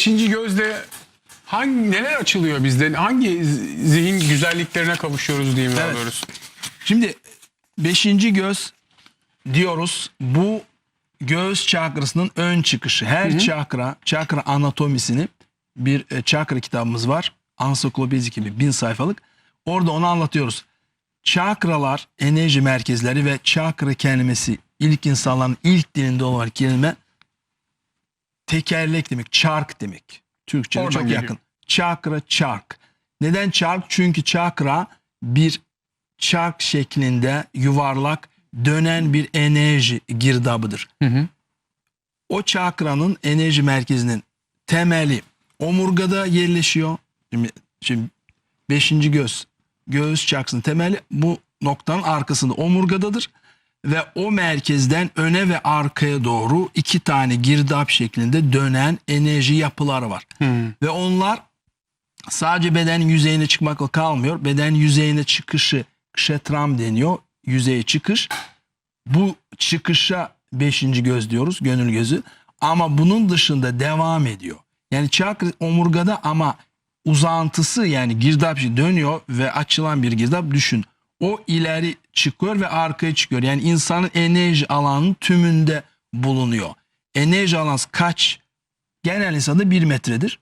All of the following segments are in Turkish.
Beşinci gözle hangi neler açılıyor bizde? Hangi zihin güzelliklerine kavuşuyoruz diyeyim daha Evet. doğrusu. Şimdi beşinci göz diyoruz. Bu göğüs çakrasının ön çıkışı. Her çakra, çakra anatomisini bir e, çakra kitabımız var. Ansiklopedi gibi bin sayfalık. Orada onu anlatıyoruz. Çakralar, enerji merkezleri ve çakra kelimesi ilk insanların ilk dilinde olan kelime tekerlek demek, çark demek. Türkçe'de Oradan çok geliyor. yakın. Çakra, çark. Neden çark? Çünkü çakra bir çark şeklinde yuvarlak dönen bir enerji girdabıdır. Hı hı. O çakranın enerji merkezinin temeli omurgada yerleşiyor. Şimdi, şimdi beşinci göz, göğüs çakrasının temeli bu noktanın arkasında omurgadadır. Ve o merkezden öne ve arkaya doğru iki tane girdap şeklinde dönen enerji yapıları var. Hı. Ve onlar sadece beden yüzeyine çıkmakla kalmıyor. Beden yüzeyine çıkışı kşetram deniyor. Yüzeye çıkış. Bu çıkışa beşinci göz diyoruz. Gönül gözü. Ama bunun dışında devam ediyor. Yani çakra omurgada ama uzantısı yani girdap dönüyor ve açılan bir girdap düşün. O ileri çıkıyor ve arkaya çıkıyor. Yani insanın enerji alanının tümünde bulunuyor. Enerji alanı kaç? Genel insanda 1 metredir.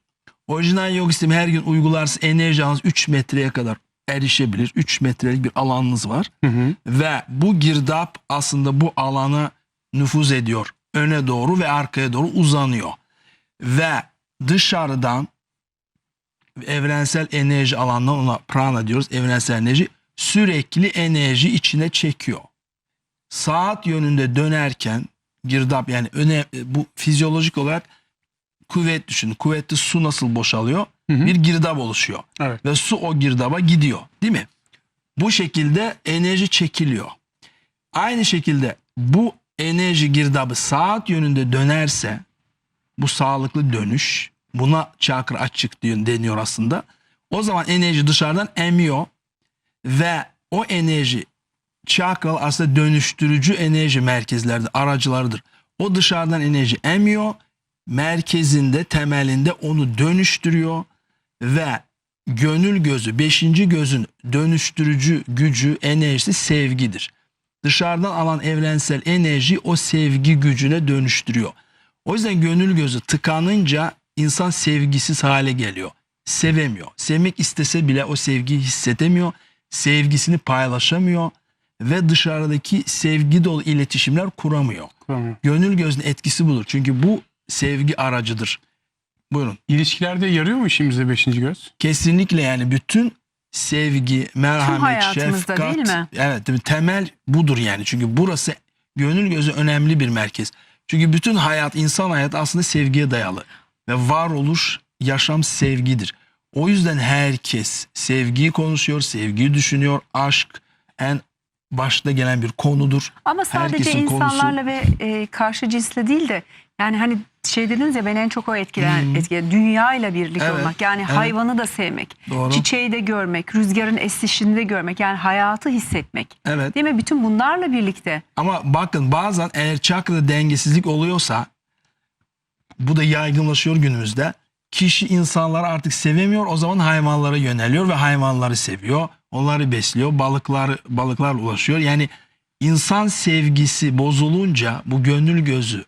Orijinal yoga sistemi her gün uygularsa enerji alanınız 3 metreye kadar erişebilir. 3 metrelik bir alanınız var. Hı hı. Ve bu girdap aslında bu alana nüfuz ediyor. Öne doğru ve arkaya doğru uzanıyor. Ve dışarıdan evrensel enerji alanından ona prana diyoruz. Evrensel enerji sürekli enerji içine çekiyor. Saat yönünde dönerken girdap yani öne bu fizyolojik olarak kuvvet düşün. Kuvvetli su nasıl boşalıyor? Hı hı. Bir girdap oluşuyor. Evet. Ve su o girdaba gidiyor. Değil mi? Bu şekilde enerji çekiliyor. Aynı şekilde bu enerji girdabı saat yönünde dönerse bu sağlıklı dönüş buna çakra açık deniyor aslında. O zaman enerji dışarıdan emiyor ve o enerji çakra aslında dönüştürücü enerji merkezlerde aracılarıdır. O dışarıdan enerji emiyor merkezinde temelinde onu dönüştürüyor ve gönül gözü beşinci gözün dönüştürücü gücü enerjisi sevgidir. Dışarıdan alan evrensel enerji o sevgi gücüne dönüştürüyor. O yüzden gönül gözü tıkanınca insan sevgisiz hale geliyor. Sevemiyor. Sevmek istese bile o sevgiyi hissedemiyor. Sevgisini paylaşamıyor ve dışarıdaki sevgi dolu iletişimler kuramıyor. Kuramıyor. Gönül gözünün etkisi budur. Çünkü bu sevgi aracıdır. Buyurun. İlişkilerde yarıyor mu işimize beşinci göz? Kesinlikle yani bütün sevgi, merhamet, hayatımızda şefkat. değil mi? Evet değil mi? temel budur yani. Çünkü burası gönül gözü önemli bir merkez. Çünkü bütün hayat, insan hayatı aslında sevgiye dayalı. Ve varoluş, yaşam sevgidir. O yüzden herkes sevgiyi konuşuyor, sevgiyi düşünüyor. Aşk en başta gelen bir konudur. Ama sadece Herkesin konusu. insanlarla ve e, karşı cinsle değil de yani hani şey dediniz ya beni en çok o etkileyen Hmm. etkileyen dünya ile birlik Evet, olmak yani evet. hayvanı da sevmek Doğru. çiçeği de görmek rüzgarın esişini de görmek yani hayatı hissetmek Evet. değil mi bütün bunlarla birlikte Ama bakın bazen eğer çakrada dengesizlik oluyorsa bu da yaygınlaşıyor günümüzde. Kişi insanları artık sevemiyor o zaman hayvanlara yöneliyor ve hayvanları seviyor. Onları besliyor. Balıklar balıklar ulaşıyor. Yani insan sevgisi bozulunca bu gönül gözü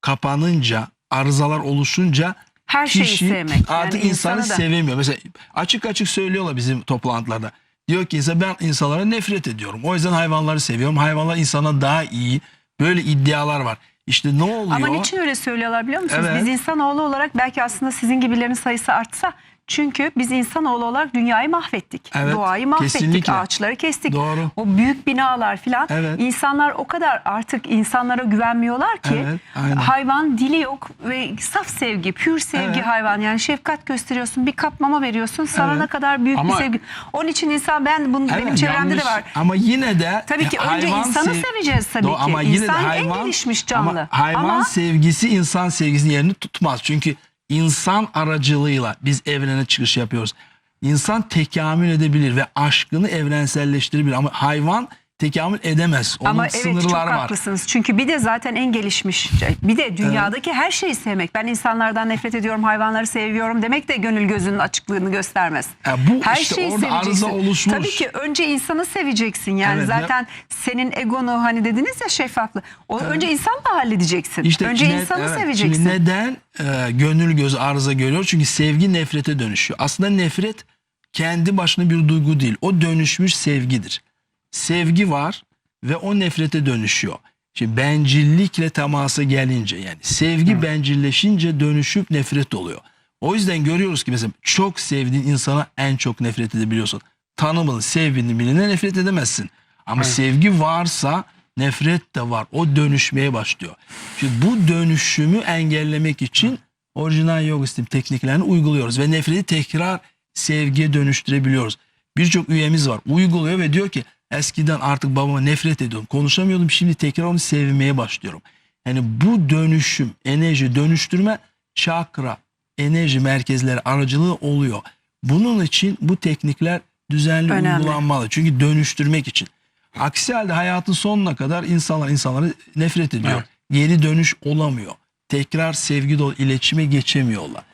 kapanınca arızalar oluşunca her şeyi kişi sevmek artık yani insanı insanı da sevemiyor. Mesela açık açık söylüyorlar bizim toplantılarda. Diyor ki insan ben insanlara nefret ediyorum. O yüzden hayvanları seviyorum. Hayvanlar insana daha iyi. Böyle iddialar var. İşte ne oluyor? Ama niçin öyle söylüyorlar biliyor musunuz? Evet. Biz insanoğlu olarak belki aslında sizin gibilerin sayısı artsa çünkü biz insanoğlu olarak dünyayı mahvettik. Evet, Doğayı mahvettik. kesinlikle. Ağaçları kestik. Doğru. O büyük binalar filan. Evet. İnsanlar o kadar artık insanlara güvenmiyorlar ki Evet, aynen. hayvan dili yok ve saf sevgi, pür sevgi Evet. hayvan. Yani şefkat gösteriyorsun, bir kap mama veriyorsun. Sana Evet. ne kadar büyük Ama- bir sevgi. Onun için insan ben bunu benim Evet, çevremde yanlış. de var. Ama yine de Tabii ki önce insanı sev- seveceğiz tabii Doğru, ki. Ama yine de İnsan en hayvan, gelişmiş canlı. Ama hayvan Ama- sevgisi insan sevgisinin yerini tutmaz. Çünkü insan aracılığıyla biz evrene çıkış yapıyoruz. İnsan tekamül edebilir ve aşkını evrenselleştirebilir. Ama hayvan tekamül edemez. Onun Ama evet çok var. haklısınız. Çünkü bir de zaten en gelişmiş, bir de dünyadaki her şeyi sevmek. Ben insanlardan nefret ediyorum, hayvanları seviyorum demek de gönül gözünün açıklığını göstermez. Ya bu her işte şeyi orada arıza seveceksin. oluşmuş. Tabii ki önce insanı seveceksin. Yani Evet, ya- zaten senin egonu hani dediniz ya şeffaflı. O önce insanla halledeceksin. önce ne- insanı evet, seveceksin. Şimdi neden e, gönül göz arıza görüyor? Çünkü sevgi nefrete dönüşüyor. Aslında nefret kendi başına bir duygu değil. O dönüşmüş sevgidir. Sevgi var ve o nefrete dönüşüyor. Şimdi bencillikle temasa gelince yani sevgi bencilleşince dönüşüp nefret oluyor. O yüzden görüyoruz ki mesela çok sevdiğin insana en çok nefret edebiliyorsun. Tanımalı, sevdiğini birine nefret edemezsin. Ama sevgi varsa nefret de var. O dönüşmeye başlıyor. Şimdi bu dönüşümü engellemek için orijinal yoga sistemi tekniklerini uyguluyoruz ve nefreti tekrar sevgiye dönüştürebiliyoruz. Birçok üyemiz var. Uyguluyor ve diyor ki eskiden artık babama nefret ediyordum. Konuşamıyordum. Şimdi tekrar onu sevmeye başlıyorum. Yani bu dönüşüm, enerji dönüştürme çakra, enerji merkezleri aracılığı oluyor. Bunun için bu teknikler düzenli Önemli. uygulanmalı. Çünkü dönüştürmek için. Aksi halde hayatın sonuna kadar insanlar insanları nefret ediyor. Evet. Geri dönüş olamıyor. Tekrar sevgi dolu iletişime geçemiyorlar.